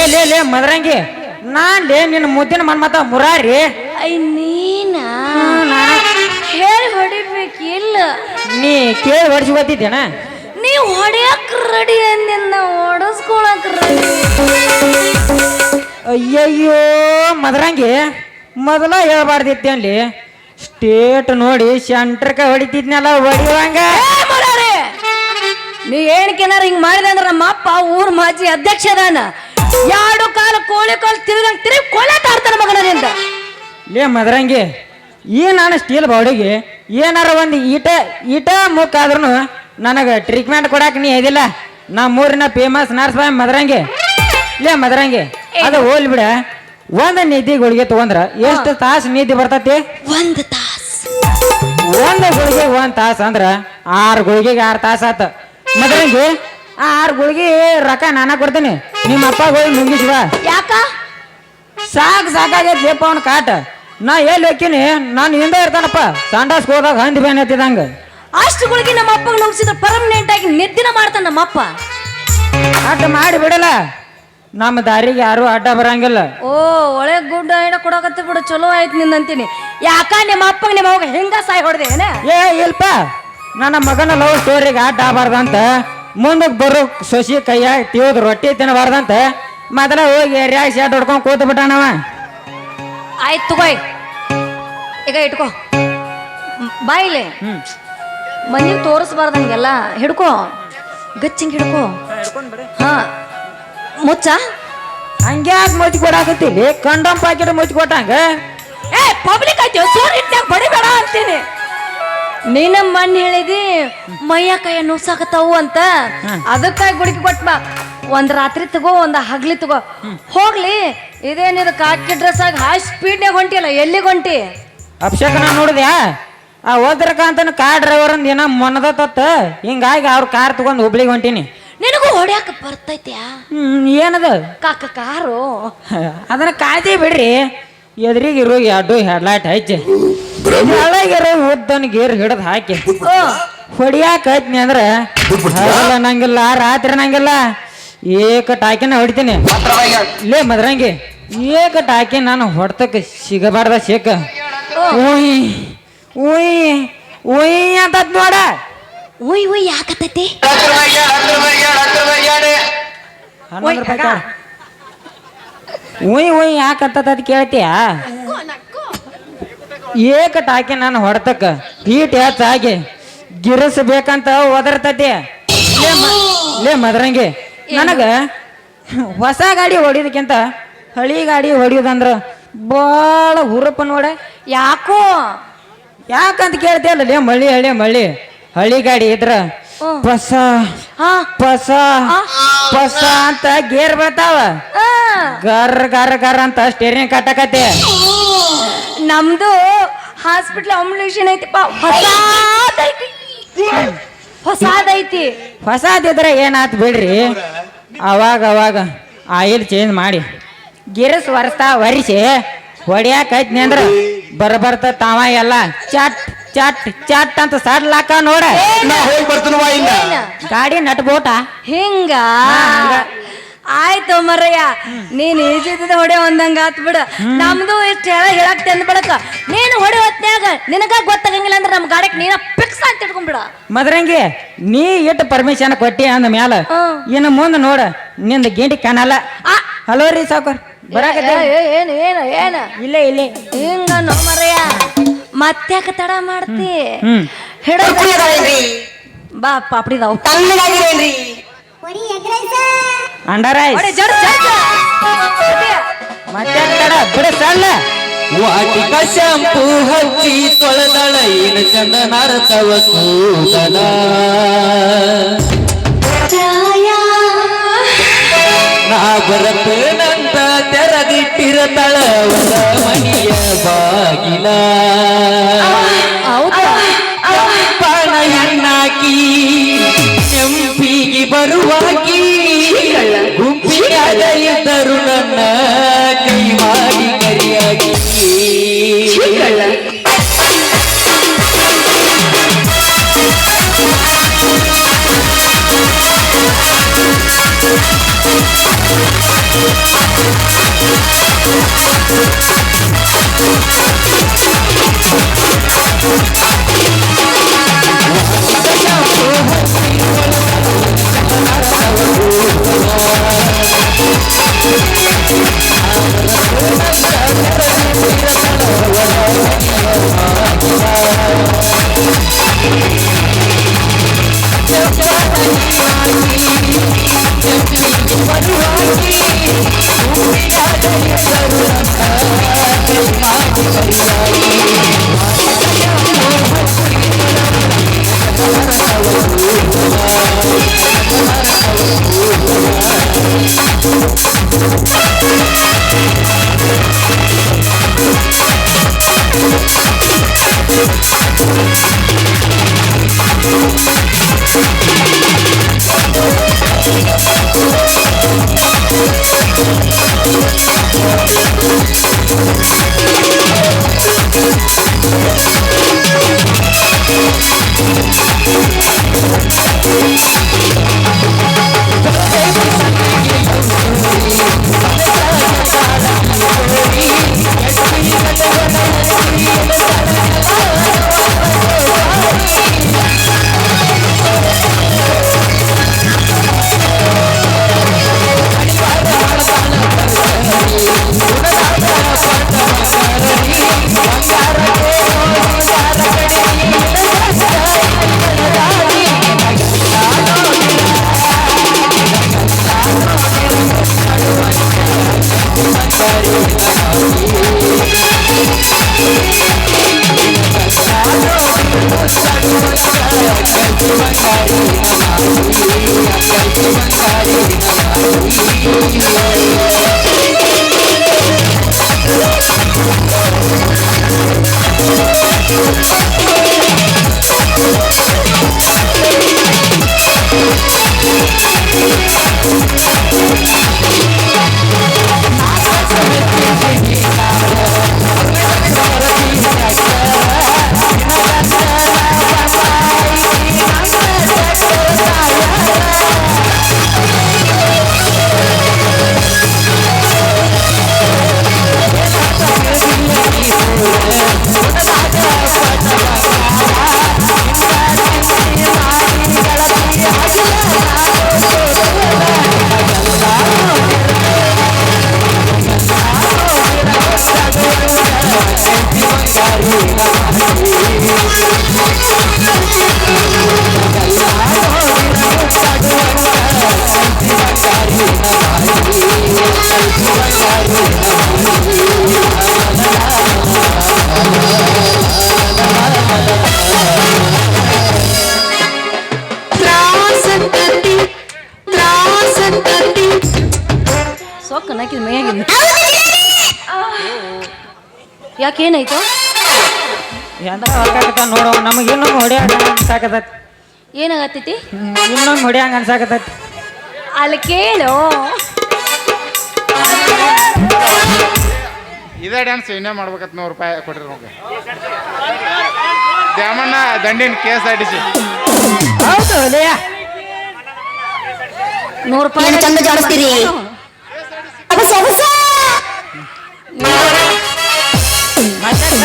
ಲೇ ಲೇ ಲೇ ಮದ್ರಂಗಿ. ನಾನ್ ಲೇ ನಿನ್ನ ಮುದ್ದಿನ ಮನ್ಮತ ಮುರಾರಿ. ಐ ನೀನ? ಕೇಳಿ ಹೇಳಿ ಹೊಡಿಬೇಕಿಲ್ಲ. ನೀ ಕೇಳಿ ಹೊಡಿಸಿ ಗೊತ್ತಿದ್ದೇನ ನೀ ಹೊಡಿಯಕ್ ರೆಡಿ ಅಂದಿನ ಹೊಡಸ್ಕೊಳಕ್ ರೆಡಿ ಅಯ್ಯಯ್ಯೋ ಮದರಂಗಿ ಮೊದಲ ಹೇಳ್ಬಾರ್ದಿತ್ತೇನ್ಲಿ? ಸ್ಟೇಟ್ ನೋಡಿ ಸೆಂಟ್ರಕ ಹೊಡಿತಿದ್ನಲ್ಲ ಹೊಡಿವಂಗ ನೀ ಏನಕ್ಕೇನಾರ ಹಿಂಗ್ ಮಾಡಿದೆ ಅಂದ್ರೆ ನಮ್ಮ ಅಪ್ಪ ಊರ್ ಮಾಜಿ ಅಧ್ಯಕ್ಷ ಅದಾನ. ಎರಡು ಕಾಲ ಕೋಳಿ ಕಾಲು ತಿರುಗಂಗ್ ತಿರುಗಿ ಕೊಲೆ ತಾಡ್ತಾನ ಮಗನರಿಂದ ಲೇ ಮದ್ರಂಗಿ ಈ ನಾನು ಸ್ಟೀಲ್ ಬಾಡಿಗೆ ಏನಾರ ಒಂದು ಈಟ ಈಟ ಮುಕ್ಕಾದ್ರೂ ನನಗೆ ಟ್ರೀಟ್ಮೆಂಟ್ ಕೊಡಕ್ಕೆ ನೀ ಇದಿಲ್ಲ. ನಮ್ಮೂರಿನ ಫೇಮಸ್ ನರ್ಸ್ ಬಾಯ್ ಮದ್ರಂಗಿ. ಲೇ ಮದ್ರಂಗಿ ಅದು ಹೋಲ್ ಬಿಡ. ಒಂದು ನಿಧಿ ಗುಳಿಗೆ ತಗೊಂಡ್ರ ಎಷ್ಟು ತಾಸು ನಿಧಿ ಬರ್ತತಿ? ಒಂದ್ ತಾಸು. ಒಂದು ಗುಳಿಗೆ ಒಂದ್ ತಾಸು ಅಂದ್ರ ಆರು ಗುಳಿಗೆಗೆ ಆರು ತಾಸು ಆತ. ಮದ್ರಂಗಿ ಆ ಆರು ಗುಳಿಗೆ ರೊಕ್ಕ ನಾನ ಕೊಡ್ತೀನಿ. ನಿಮ್ಮ ಅಪ್ಪ ಹೋಗಿ ನುಂಗಿಸ್ಬಾ ಯಾಕ? ಸಾಕ್ ಸಾಕಾಗೈತಿ ದೀಪ ಅವ್ನ ಕಾಟ. ನಾ ಎಲ್ಲಿ ಹೋಗ್ತೀನಿ ನಾನು ಹಿಂದೆ ಇರ್ತಾನಪ್ಪ. ಸಾಂಡಾಸ್ ಹೋದಾಗ ಹಂದಿ ಬೇನ್ ಎತ್ತಿದಂಗ ಅಷ್ಟುಗಳಿಗೆ ನಮ್ಮ ಅಪ್ಪಗೆ ನುಗ್ಸಿದ್ರೆ ಪರ್ಮನೆಂಟ್ ಆಗಿ ನಿದ್ದಿನ ಮಾಡ್ತಾನ ನಮ್ಮ ಅಪ್ಪ. ಅಡ್ಡ ಮಾಡಿ ಬಿಡಲ್ಲ. ನಮ್ಮ ದಾರಿಗೆ ಯಾರು ಅಡ್ಡ ಬರಂಗಿಲ್ಲ. ಓ ಒಳ್ಳೆ ಗುಡ್ಡ ಏನ ಕೊಡಕತ್ತಿ ಬಿಡು ಚಲೋ ಆಯ್ತು ಅಂತೀನಿ ಯಾಕ ನಿಮ್ಮ ಅಪ್ಪಗೆ ನಿಮ್ಮ ಅವಾಗ ಹೆಂಗ ಸಾಯಿ ಹೊಡೆದೇನೆ ಏ ಇಲ್ಪ. ನನ್ನ ಮಗನ ಲವ್ ಸ್ಟೋರಿಗೆ ಅಡ್ಡ ಆಗಬಾರ್ದಂತ. ಮುಂದಕ್ಕೆ ಬರೋ ಸೊಸಿ ಕೈಯಾಗ ತಿಯೋದು ರೊಟ್ಟಿ ತಿನ್ನಬಾರ್ದಂತ ಮೊದಲ ಹೋಗಿ ಏರ್ಯಾಗ ಶಾಟ್ ಹೊಡ್ಕೊಂಡು ಕೂತು ಬಿಟ್ಟಾನವ ಆಯ್ತು ತಗೋಯ್ ಈಗ. ಇಟ್ಕೋ. ಬಾಯಿಲೆ ಮನೆ ತೋರಿಸ್ಬಾರ್ದಂಗೆಲ್ಲ ಹಿಡ್ಕೋ. ಗಚ್ಚಿಂಗ್ ಹಿಡ್ಕೋ. ಹಾ. ಮುಚ್ಚ. ಹಂಗ್ಯಾಕ್ ಮುಚ್ಚಿ ಕೊಡಾಕತ್ತೀವಿ ಕಂಡಮ್ ಪಾಕೆಟ್ ಮುಚ್ಚಿ ಕೊಟ್ಟಂಗ? ಏ ಪಬ್ಲಿಕ್ ಆಯ್ತು. ಸೂರ್ ಇಟ್ಟಾಗ ಬಡಿಬೇಡ ಅಂತೀನಿ. ನೀನ ಮಣ್ಣು ಹೇಳಿದಿ ಮೈಯ ಕೈಯ ನುಗ್ಸಾಕತ್ತಾವು ಅಂತ. ಅದಕ್ಕಾಗಿ ಗುಡಿಕೆ ಕೊಟ್ಟ ಒಂದ್ ರಾತ್ರಿ ತಗೋ ಒಂದ್ ಹಗ್ಲಿ ತಗೋ. ಹೋಗ್ಲಿ. ಇದೇನಿದು ಕಾಕಿ ಡ್ರೆಸ್ ಆಗಿ ಹೈ ಸ್ಪೀಡ್ನಾಗ ಹೊಂಟಿಯಲ್ಲ ಎಲ್ಲಿ ಹೊಂಟಿ? ಅಭಿಷೇಕನ ನೋಡಿದ್ಯಾ? ಆ ಹೋದ್ರಕಾಂತನ ಕಾರ್ ಡ್ರೈವರ್ ಅಂದ್ ಏನ ಮೊನ್ನದ ತತ್ತ. ಹಿಂಗಾಗಿ ಅವ್ರ ಕಾರ್ ತಗೊಂಡ್ ಹುಬ್ಳಿಗೆ ಹೊಂಟೀನಿ. ನಿನಗೂ ಹೊಡ್ಯಾಕ ಬರ್ತೈತ್ಯಾ? ಹ್ಮ್ ಏನದ? ಕಾಕ ಕಾರು. ಅದನ್ನ ಕಾಯ್ತಿ ಬಿಡ್ರಿ. ಎದುರಿಗಿರೋ ಎರಡು ಹೆಡ್ಲೈಟ್ ಹಚ್ಚಿ ಉದ್ದನ್ ಗೇರ್ ಹಿಡ್ದು ಹಾಕಿ ಹೊಡಿಯಾಕ ಅಂದ್ರ ಹಗಲ ನಂಗಿಲ್ಲ ರಾತ್ರಿ ನಂಗಿಲ್ಲ ಏಕ ಟಾಕಿನ ಹೊಡಿತೀನಿ ಲೇ ಮದ್ರಂಗಿ ಏಕ ಟಾಕಿ ನಾನು ಹೊಡ್ತಕ್ಕ ಸಿಗಬಾರ್ದ ಶೇಕ ಉಯ್ ಉಯ್ ಉಯ್ ಅಂತ ನೋಡ ಉಯ್ ಉಯ್ ಯಾಕತ್ತೈತಿ. ಉಯ್ ಉಯ್ ಯಾಕಂತದ ಅದ್ ಕೇಳ್ತೀಯ ಏಕ ಟಾಕಿ ನಾನು ಹೊಡ್ತಕ್ಕ ಹೀಟ್ ಹೆಚ್ಚಾಗಿ ಗಿರಿಸ್ಬೇಕಂತ ಒದರ್ತತಿ. ಲೇ ಮ- ಲೇ ಮದ್ರಂಗಿ ನನಗ ಹೊಸ ಗಾಡಿ ಹೊಡಿಯೋದಕ್ಕಿಂತ ಹಳಿ ಗಾಡಿ ಹೊಡಿಯೋದಂದ್ರ ಭಾಳ ಹುರುಪ ನೋಡ. ಯಾಕೋ? ಯಾಕಂತ ಕೇಳ್ತಿಯಲ್ಲ ಲೇ ಮಳ್ಳಿ ಹಳ್ಳಿ ಮಳ್ಳಿ. ಹಳಿ ಗಾಡಿ ಇದ್ರ. ಪಸ ಪಸಾ ಪಸ ಪಸ ಅಂತ ಗೇರ್ ಬರ್ತಾವ. ಗರ್ ಗರ್ ಗರ್ ಅಂತ ಸ್ಟೇರಿಂಗ್ ಕಟ್ಟಕತ್ತೆ. ನಮ್ದು ಹಾಸ್ಪಿಟ್ಲ್ ಅಂಬುಲೇಷನ್ ಐತಿಪ್ಪ. ಹೊಸಾದೈತಿ. ಹೊಸಾದೈತಿ. ಹೊಸದಿದ್ರೆ ಏನಾತ್ ಬಿಡ್ರಿ? ಅವಾಗ ಅವಾಗ ಆಯಿಲ್ ಚೇಂಜ್ ಮಾಡಿ. ಗಿರಸ್ ಒರೆಸ್ತಾ ಒರೆಸಿ. ಹೊಡಿಯಾಕೈತ್ನಿ ಬರ ಬರ್ಬರ್ತ ತಾವ ಎಲ್ಲ. ಚಟ್. ಚಟ್ ಚಟ್ ಅಂತ ಸಡ್ಲಾಕ ನೋಡ. ನಾ ಹೋಗಿ ಬರ್ತೀನವಾ ಇಲ್ಲ ಏನ? ಗಾಡಿ ನಟ್ಬೋಟ ಹಿಂಗ? ಆಯ್ತು ಮರಯ್ಯ. ನೀನ್ ಈಜಿದ ಹೊಡೆ ಒಂದಂಗ ಆತ್ ಬಿಡ. ನಮ್ದು ಇಷ್ಟ ಹೇಳ ಹೇಳಕ್ ತಂದ್ ಬಿಡಕ ನೀನು ಹೊಡೆ ಹೊತ್ನ್ಯಾಗ ನಿನಗ ಗೊತ್ತಾಗಂಗಿಲ್ಲ ಅಂದ್ರೆ ನಮ್ ಗಾಡಕ್ ನೀನ ಫಿಕ್ಸ್ ಅಂತ ಇಟ್ಕೊಂಡ್ಬಿಡ ಮದ್ರಂಗಿ ನೀ ಇಟ್ಟು ಪರ್ಮಿಷನ್ ಕೊಟ್ಟಿ ಅಂದ ಮ್ಯಾಲ. ಇನ್ನು ಮುಂದೆ ನೋಡ ನಿಂದ ಗೇಂಡಿ ಕಾಣಲ್ಲ. ಆ, ಹಲೋ ರೀ ಸಾಕೋರ್ ಬರಾಕ ಏ, ಏನು ಏನು ಏನ್ ಏನ್? ಇಲ್ಲೇ ಇಲ್ಲೇ. ಹಿಂಗ ನೋ ಮರಯ್ಯ. ಮತ್ತ್ಯಾಕ ತಡ ಮಾಡ್ತಿ? ಹ್ಮ್. ಹಿಡ ಬಾ ಪಾಪಡಿದಾವ್ ಅಂಡರ್ ಐಸ್ ಹೊಡೆ ಜಡ್ ಜಡ್ ಮತ್ತೆ ತಡ ಬಿಡ ಸಣ್ಣ. ವಾಟಿಕ ಶಾಂಪೂ ಹಚ್ಚಿ ತೊಳೆದಳ ಏನು ಚಂದ ನಾರತವ ಕೂದಲ. ತೆರದಿಟ್ಟಿರತಳ ಹೊಸ ಮನೆಯ ಬಾಗಿಲ ಪಣ ಹೆಣ್ಣಾಕಿ ಕೆಂಪಿಗೆ ಬರುವಾಗಿ Thank ಯಾಕೇನಾಯ್ತು? ಎಂತ ಹೊರ್ಕಾಕತ್ತ ನೋಡು ನಮಗೆ ಇನ್ನೊಮ್ಮೆ ಹೊಡಿಯಂಗ ಅನ್ಸಾಕತೈತಿ ಏನಾಗತ್ತೈತಿ? ಇನ್ನೊಂದು ಹೊಡಿಯಂಗ ಅನ್ಸಾಕತೈತಿ ಅಲ್ಲಿ ಕೇಳು. ಇದೇ ಡ್ಯಾನ್ಸ್ ಇನ್ನೇ ಮಾಡ್ಬೇಕತ್ ನೂರು ರೂಪಾಯಿ ಕೊಟ್ಟಿರಿ ನಮ್ಗೆ. ದ್ಯಾಮಣ್ಣ ದಂಡಿನ ಕೇಸ್ ಆಡಿಸಿ. ಹೌದು ಉದಯ ನೂರು ರೂಪಾಯಿ ಏನು ಚಂದ ಜಾಡಿಸ್ತೀರಿ? ಅಬಸ, ಅಬಸ.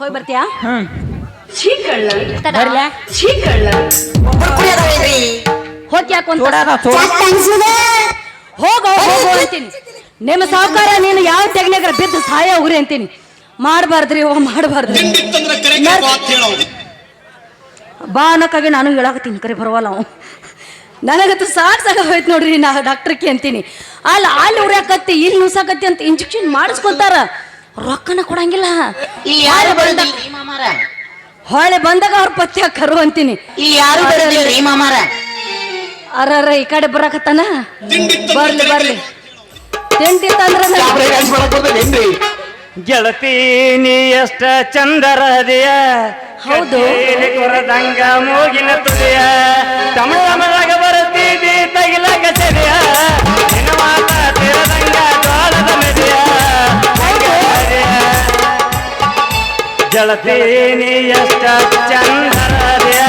ಹೋಗಿ ಬರ್ತೀಯಾ ಹ್ಮ್ ಬರ್ಲ್ಯಾ ಹೋಗಿ ಚೂಡ ಹೋಗೋ ಹೋಗೋ ಅಂತೀನಿ. ನಿಮ್ಮ ಸಾವುಕಾರ ನೀನು ಯಾವ ತೆಗ್ನಾಗ ಬಿದ್ದು ಸಹಾಯ ಹೋಗ್ರಿ ಅಂತೀನಿ. ಮಾಡಬಾರ್ದ್ರಿ ಓ ಮಾಡಬಾರ್ದ್ರಿ. ಬಾ ಅನ್ನಕ್ಕಾಗಿ ನಾನು ಹೇಳಾಕತ್ತೀನಿ. ಕರೆ ಬರವಲ್ಲ ಅವ. ನನಗಂತೂ ಸಾಕು ಸಾಕ ಹೋಯ್ತು ನೋಡ್ರಿ ನಾ ಡಾಕ್ಟ್ರಿಗೆ ಅಂತೀನಿ. ಅಲ್ಲ ಅಲ್ಲಿ ಉರ್ಯಾಕತ್ತಿ ಇಲ್ಲಿ ನುಸಾಕತ್ತಿ ಅಂತ ಇಂಜೆಕ್ಷನ್ ಮಾಡಿಸ್ಕೊಂತಾರ. ರೊಕ್ಕನ ಕೊಡಂಗಿಲ್ಲ. ಯಾರು ಬರೋದಿಲ್ರಿ ಮಾಮಾರ? ಹೊಳೆ ಬಂದಾಗ ಅವ್ರ ಪತ್ತೆ ಕರು ಅಂತೀನಿ. ಈ ಯಾರು ಬರೋದಿಲ್ರಿ ಮಾಮಾರ? ಅರರ ಈ ಕಡೆ ಬರಕತ್ತಾನ? ಬರ್ಲಿ ಬರ್ಲಿ. ತಿಂಡಿ ತಂದ್ರ ಗೆಳತಿ ನೀ ಎಷ್ಟ ಚಂದರ ಹದಿಯ ಹೌದು. ಕೊರದಂಗ ಮೂಗಿನ ತುದಿಯ? ತಮ ತಮದಾಗ ಬರುತ್ತೀದಿ ತಗಿಲಕ ಸರಿಯ ನಿನ್ನ ಮಾತ ಗೆಳತಿ ನೀ ಎಷ್ಟ ಚಂದರ ಹದಿಯ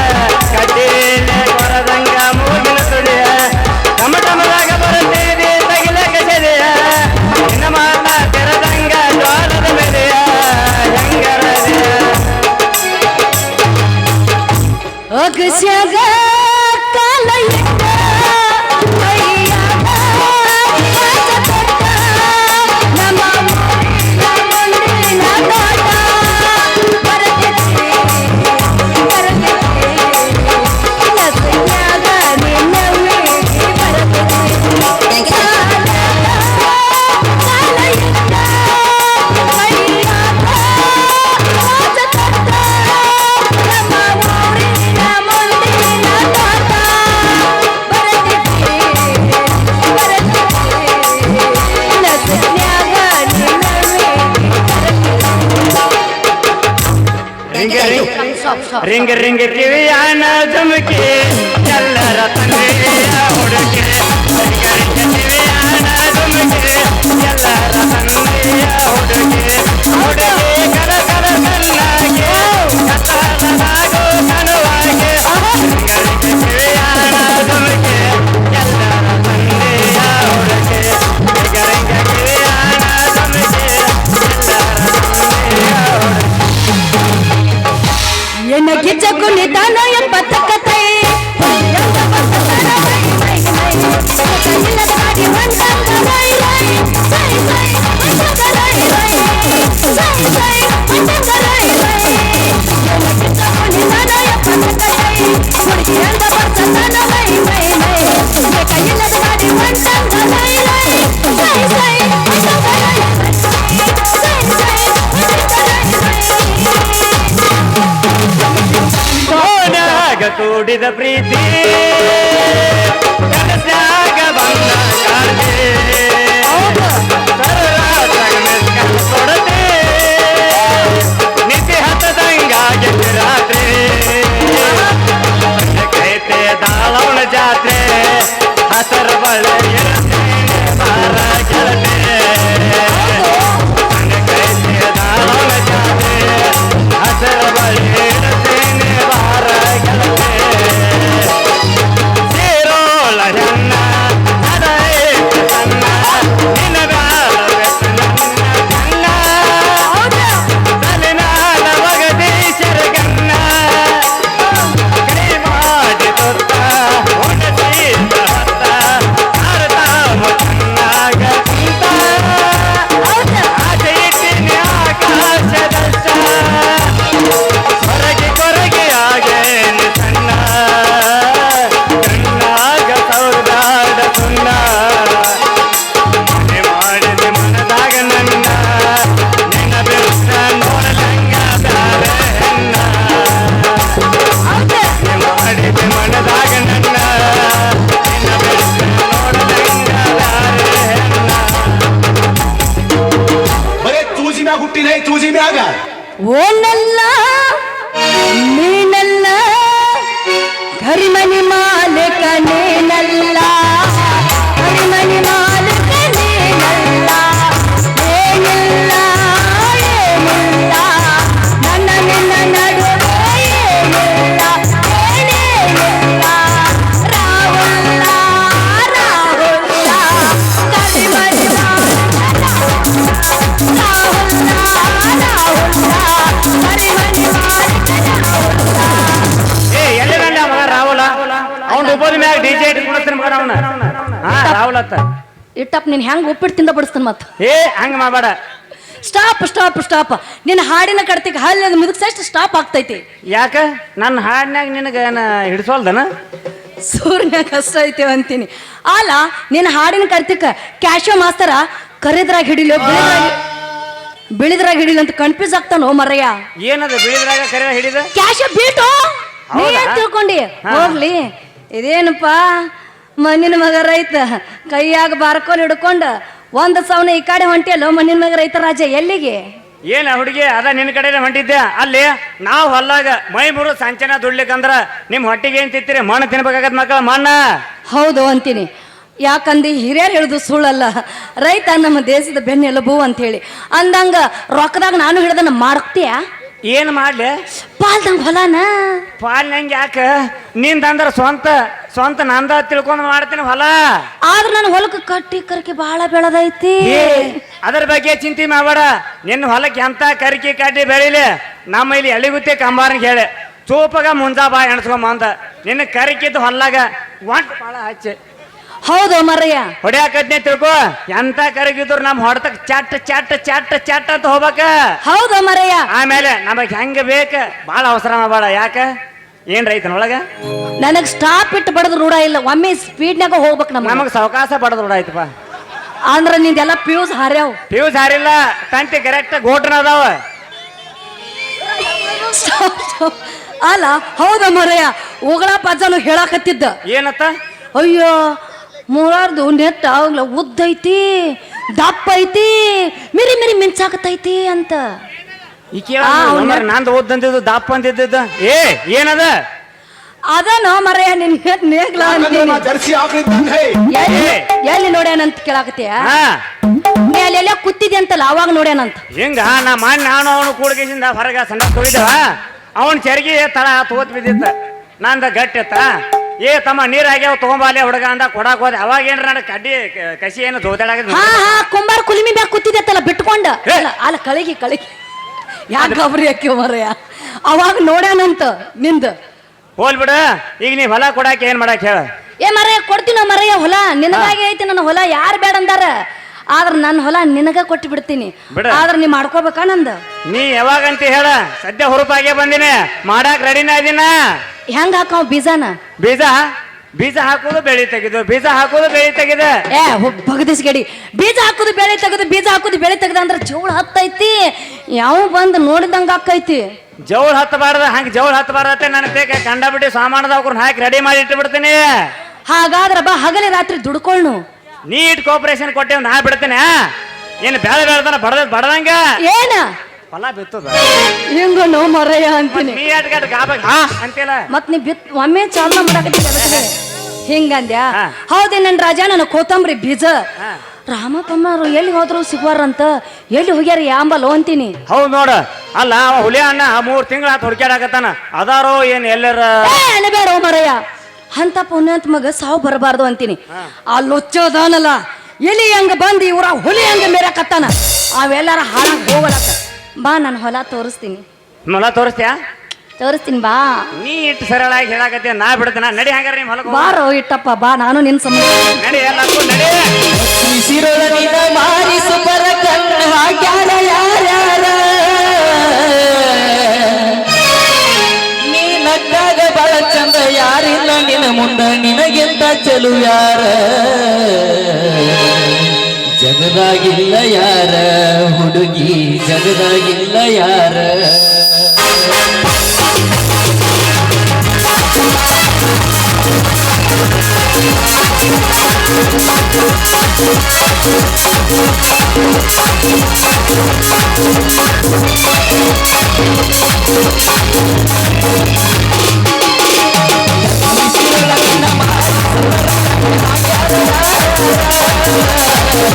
ರಿಂಗ ರಿಂಗ ಕಿವಿಯಾನ ಜಮಕಿ ಎಲ್ಲರ ತಂದೆಯ ಹುಡುಗಿ ಕೂಡಿದ ಪ್ರೀತಿ. ಕನಸಾಗ ಬಂದ ಮೆಸ್ಕಲ್ ಕೊಡತೆ ನಿತ್ಯ ಹತ್ತದಂಗಾಗಿತ್ತು ರಾತ್ರಿ ಕೈತೆ ದಾಳವಣ ಜಾತ್ರೆ. ಹಸರ ಬಳೆ ಮಾರ ಬಾರ ಗೆಳತೆ. ಹಾ ರಾವ್ಲತ್ತ ಇಟ್ಟಪ್ಪ ನೀನ್ ಹೆಂಗ್ ಉಪ್ಪಿಟ್ಟು ತಿಂದ ಬಡಿಸ್ತಾನ ಮತ್ತ ಏ ಹಂಗ ಮಾಡಬೇಡ. ಸ್ಟಾಪ್ ಸ್ಟಾಪ್ ಸ್ಟಾಪ್ ನಿನ್ನ ಹಾಡಿನ ಕಡ್ತಿಗೆ ಹಲ್ಲಿ ಮುದುಕ್ಸಷ್ಟು ಸ್ಟಾಪ್ ಆಗ್ತೈತಿ. ಯಾಕ? ನನ್ನ ಹಾಡಿನಾಗ ನಿನಗ ಹಿಡಿಸೋಲ್ದನ? ಸೂರ್ಯ ಕಷ್ಟ ಐತೆ ಅಂತೀನಿ. ಅಲ್ಲ ನಿನ್ನ ಹಾಡಿನ ಕರ್ತಿಕ ಕ್ಯಾಶೋ ಮಾಸ್ತರ ಕರೆದ್ರಾಗ ಹಿಡಿಲಿ ಬಿಳಿದ್ರಾಗ ಹಿಡಿಲು ಅಂತ ಕನ್ಫ್ಯೂಸ್ ಆಗ್ತಾನೋ ಮರಯ್ಯ? ಏನದ ಬಿಳಿದ್ರಾಗ ಕರೆ ಹಿಡಿದ? ಕ್ಯಾಶೋ ಬೀಟು ನೀ? ಏನ್ ತಿಳ್ಕೊಂಡಿ. ಹೋಗ್ಲಿ. ಇದೇನಪ್ಪ? ಮಣ್ಣಿನ ಮಗ ರೈತ. ಕೈಯಾಗ ಬಾರ್ಕೋಲ್ ಹಿಡ್ಕೊಂಡು ಒಂದ್ ಸವನ ಈ ಕಡೆ ಹೊಂಟಿಯಲ್ಲ ಮಣ್ಣಿನ ಮಗ ರೈತ ರಾಜ ಎಲ್ಲಿಗೆ? ಏನ ಹುಡುಗಿ ಅದ ನಿನ್ನ ಕಡೆ ಹೊಂಟಿದ್ದೆ ಅಲ್ಲಿ ನಾವು ಹೊಲ್ಲಾಗ ಮೈ ಮುರು ಸಂಚನ ದುಡ್ಲಿಕ್ಕಂದ್ರ ನಿಮ್ ಹೊಟ್ಟಿಗೆ ಏನ್ ತಿಂತೀರಿ? ಮಣ್ಣು ತಿನ್ಬೇಕಾಗತ್ ಮಕ್ಕಳ ಮಣ್ಣ? ಹೌದು ಅಂತೀನಿ. ಯಾಕಂದಿ ಹಿರಿಯರು ಹೇಳುದು ಸುಳ್ಳಲ್ಲ. ರೈತ ನಮ್ಮ ದೇಶದ ಬೆನ್ನೆಲುಬು ಅಂತ ಹೇಳಿ. ಅಂದಂಗ ರೊಕ್ಕದಾಗ ನಾನು ಹಿಡ್ದನ್ನ ಮಾಡ್ತೀಯ? ಏನ್ ಮಾಡ್ಲಿ? ಪಾಲ್ದಂಗ ಹೊಲನ? ಪಾಲ್ ನಂಗೆ ಯಾಕ? ನಿಂದಂದ್ರ ಸ್ವಂತ ಸ್ವಂತ ನಂದ ತಿಳ್ಕೊಂಡ್ ಮಾಡ್ತೀನಿ ಹೊಲ. ಆದ್ರೆ ನನ್ನ ಹೊಲಕ್ಕೆ ಕಟ್ಟಿ ಕರ್ಕಿ ಬಹಳ ಬೆಳದೈತಿ. ಅದ್ರ ಬಗ್ಗೆ ಚಿಂತೆ ಮಾಡಬೇಡ. ನಿನ್ನ ಹೊಲಕ್ಕೆ ಎಂತ ಕರ್ಕಿ ಕಟ್ಟಿ ಬೆಳಿಲಿ? ನಮ್ಮ ಇಲ್ಲಿ ಎಳಿಗುತ್ತೆ ಕಂಬಾರನ್ ಹೇಳಿ. ಚೂಪಗ ಮುಂಜಾ ಬಾ ಎಣಸ್ಕೊಂಬಂದ. ನಿನ್ನ ಕರಿಕಿದ್ದು ಹೊಲ್ಲಾಗ ಒಂಟ್ ಭಾಳ ಹಚ್ಚಿ. ಹೌದು ಮರಯ್ಯ. ಹೊಡ್ಯಾಕದ್ನೆ ತಿಳ್ಕೊ ಎಂತ ಕರಗಿದ್ರು ನಮ್ ಹೊಡೆತಕ್ ಚಟ್ ಚಟ್ ಚಟ್ ಚಟ್ ಅಂತ ಹೋಗ್ಬೇಕ. ಹೌದು ಮರಯ್ಯ. ಆಮೇಲೆ ನಮಗ್ ಹೆಂಗ ಬೇಕ? ಬಾಳ ಅವಸರ ಬಾಳ ಯಾಕ? ಏನ್ ರೈತನ ಒಳಗ ನನಗ್ ಸ್ಟಾಪ್ ಇಟ್ಟು ಬಡದ್ ರೂಢ ಇಲ್ಲ. ಒಮ್ಮೆ ಸ್ಪೀಡ್ನಾಗ ಹೋಗ್ಬೇಕು ನಮ್ಮ ನಮಗ್ ಸಾವಕಾಶ ಬಡದ್ ಬಿಡಾಯ್ತಪ್ಪ ಅಂದ್ರ ನಿಂದೆಲ್ಲ ಪ್ಯೂಸ್ ಹಾರ್ಯಾವ್. ಪ್ಯೂಸ್ ಹಾರಿಲ್ಲ ತಂತಿ ಕರೆಕ್ಟ್ ಗೋಟ್ರ ಅದಾವ. ಅಲ್ಲ ಹೌದ ಮರಯ್ಯ. ಉಗಳ ಪಜ್ಜನು ಹೇಳಾಕತ್ತಿದ್ದ. ಏನತ್ತ? ಅಯ್ಯೋ ಮೂರಾರ್ದು ನೆಟ್ ಆಗ್ಲ ಉದ್ದೈತಿ ದಪ್ಪ ಐತಿ ಮಿರಿ ಮಿರಿ ಮಿಂಚಾಕತೈತಿ ಅಂತ. ಈ ಕೇಳ ಆ, ಅವ್ನ- ನಂದು ಓದ್ದಂತಿದ್ದು ದಪ್ಪ ಅಂತಿದ್ದ ಏ ಏನದ? ಅದನೋ ಮರ ನಿನ್ ನೇಗ್ಲ ಎಲ್ಲಿ ಎಲ್ಲಿ ನೋಡ್ಯಾನಂತ ಕೇಳಾಕತ್ತೀಯ ಅಲ್ಲೆಲ್ಲ ಕೂತಿದ್ದೆ ಅಂತಲ್ಲ ಅವಾಗ ನೋಡ್ಯಾನಂತ. ಹಿಂಗ ನಾ ಮಾಡಿ ನಾನು ಅವನು ಕೂಡ್ಗೇಸಿಂದ ಹೊರಗ ಸಣ್ಣ ತೊಗಿದವ ಅವನ್ ಚರ್ಗಿ ತಳ ತೋತ್ ಬಿದ್ದಿದ್ದ. ನಂದ ಗಟ್ಟಿತ್ತ ಏ ತಮ್ಮ ನೀರ್ ಆಗ್ಯಾವ ತಗೊಂಬಾಲೆ ಹುಡುಗ ಅಂದ ಕೊಡಾಕ್ ಹೋದೆ. ಅವಾಗ ಏನ್ರ ನನ್ ಕಡ್ಡಿ ಕಸಿ ಏನು ಜೋದಾಡಾಗ ಹಾ ಹಾ ಕುಂಬಾರ ಕುಲಿಮಿ ಬ್ಯಾಗ್ ಕೂತಿದ್ದತ್ತಲ್ಲ ಬಿಟ್ಕೊಂಡ. ಅಲ್ಲ ಕಳಗಿ ಕಳಗಿ. ಯಾಕ ಗಬ್ರಿ ಹಾಕಿ ಮರಯ್ಯ ಅವಾಗ ನೋಡ್ಯಾನಂತ ನಿಂದ. ಹೋಲ್ ಬಿಡ. ಈಗ ನೀ ಹೊಲ ಕೊಡಾಕ ಏನ್ ಮಾಡಕ್ ಹೇಳ? ಏ ಮರಯ್ಯ ಕೊಡ್ತೀನ ಮರಯ್ಯ ಹೊಲ. ನಿನಗಾಗಿ ಐತಿ ನನ್ನ ಹೊಲ. ಯಾರು ಬೇಡ ಅಂದಾರ? ಆದ್ರ ನನ್ನ ಹೊಲ ನಿನಗ ಕೊಟ್ಟು ಬಿಡ್ತೀನಿ. ಬಿಡ. ಆದ್ರ ನೀ ಮಾಡ್ಕೋಬೇಕಾ ನಂದ? ನೀ ಯಾವಾಗಂತ ಹೇಳ? ಸದ್ಯ ಹುರುಪಾಗೆ ಬಂದಿನಿ. ಮಾಡಾಕ್ ರೆಡಿನ ಇದೀನ? ಹೆಂಗ ಹಾಕೋ ಬೀಜಾನ? ಬೀಜ? ಬೀಜ ಹಾಕೋದು ಬೆಳಿ ತೆಗೆದು. ಬೀಜ ಹಾಕೋದು ಬೆಳಿ ತೆಗೆದ. ಏ ಬಗದಿಸ್ ಗಡಿ. ಬೀಜ ಹಾಕೋದು ಬೆಳೆ ತೆಗೆದು ಬೀಜ ಹಾಕೋದು ಬೆಳೆ ತೆಗೆದ ಅಂದ್ರೆ ಜೋಳ ಹತ್ತೈತಿ. ಯಾವ ಬಂದು ನೋಡಿದಂಗ ಹಾಕೈತಿ ಜೌಳ ಹತ್ತಬಾರ್ದ ಹಂಗ ಜೌಳ ಹತ್ತಬಾರ್ದತ್ತೆ ನನ್ನ ತೇಕ ಸಾಮಾನದ ಅವ್ರನ್ನ ಹಾಕಿ ರೆಡಿ ಮಾಡಿ ಇಟ್ಟು ಬಿಡ್ತೀನಿ ಹಾಗಾದ್ರ ಬಾ ಹಗಲಿ ರಾತ್ರಿ ದುಡ್ಕೊಳ್ನು. ನೀಟ್ ಕೋಪರೇಷನ್ ಕೊಟ್ಟೆ ನಾ ಬಿಡ್ತೇನೆ ಏನು ಬೇಡ ಬೆಳ್ದಾನ ಬಡದ ಬಡದಂಗ? ಏನ? ಫಲ ಬಿತ್ತದ? ಹಿಂಗ ನೋ ಮರಯ್ಯ ಅಂತೀನಿ. ನೀ ಅಟ್ ಗಟ್ ಗಾಬಗ್ ಹಾ? ಅಂತಿಲ್ಲ ಮತ್ ನೀ ಬಿತ್ ಒಮ್ಮೆ ಚಾಲನ ಮಾಡಕತ್ತಿ ಕೆಲಸಕ್ಕೆ. ಹಿಂಗಂದ್ಯಾ. ಹೌದೇ ನನ್ ರಾಜ ನನ್ನ ಕೋತಂಬರಿ ಬೀಜ. ರಾಮ ರಾಮಪ್ಪಮ್ಮರು ಎಲ್ಲಿ ಹೋದ್ರು ಸಿಗುವಾರಂತ? ಎಲ್ಲಿ ಹೋಗ್ಯಾರ ಯಾಂಬಲ್ ಅಂತೀನಿ. ಹೌದ್ ನೋಡ. ಅಲ್ಲ ಹುಲಿ ಅಣ್ಣ ಮೂರ್ ತಿಂಗಳ ಹುಡುಕ್ಯಾಡಕತ್ತಾನ. ಅದಾರೋ ಏನ್ ಎಲ್ಲರ ಅನಬೇಡ ಮರಯ್ಯ ಅಂತ ಪುಣ್ಯಂತ ಮಗ ಸಾವು ಬರಬಾರ್ದು ಅಂತೀನಿ. ಆ ಲೊಚ್ಚೋದಾನಲ್ಲ ಎಲಿ ಹಂಗ ಬಂದು ಇವ್ರ ಹುಲಿ ಹಂಗ ಮೇರಕತ್ತಾನ. ಅವೆಲ್ಲಾರ ಹಾಳಾಗಿ ಹೋಗಲಕ್ಕ. ಬಾ ನಾನು ಹೊಲ ತೋರಿಸ್ತೀನಿ. ಹೊಲ ತೋರಿಸ್ತ್ಯಾ? ತೋರಿಸ್ತೀನಿ ಬಾ. ನೀ ಇಟ್ಟು ಸರಳಾಗಿ ಹೇಳಾಕತ್ತೆ ನಾ ಬಿಡ್ತೇನ ನಡಿ ಹಂಗಾರ ನಿಮ್ಮ ಹೊಲ ಹೋಗು. ಬಾರೋ ಇಟ್ಟಪ್ಪ ಬಾ ನಾನು ನಿನ್ ಸಂಬಂಧ. ನಡಿ ಎಲ್ಲಕ್ಕೂ ನಡಿ. ಬಿಸಿರೊಳಗಿನ ಮಾರಿಸು ಪರ ಕಣ್ಣು ಹಾಕ್ಯಾರ ಯಾರ್ಯಾರ? ಚಂದ ಯಾರಿಲ್ಲ ನಿನ್ನ ಮುಂದ ನಿನಗಿಂತ ಚಲು ಯಾರ? ಜಗದಾಗಿಲ್ಲ ಯಾರ? ಹುಡುಗಿ ಜಗದಾಗಿಲ್ಲ ಯಾರ?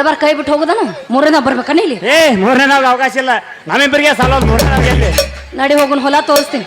ನಡಬಾರ್ ಕೈ ಬಿಟ್ಟು ಹೋಗುದನು? ಮೂರನೇ ಬರ್ಬೇಕನ್ನ ಇಲ್ಲಿ? ಏ ಮೂರನೇ ನಾವ್ ಅವಕಾಶ ಇಲ್ಲ. ನಮ್ಮಿಬ್ಬರಿಗೆ ಸಾಲ ಮೂರನೇ ಎಲ್ಲಿ ನಡಿ ಹೋಗುನ್ ಹೊಲ ತೋರಿಸ್ತೀನಿ.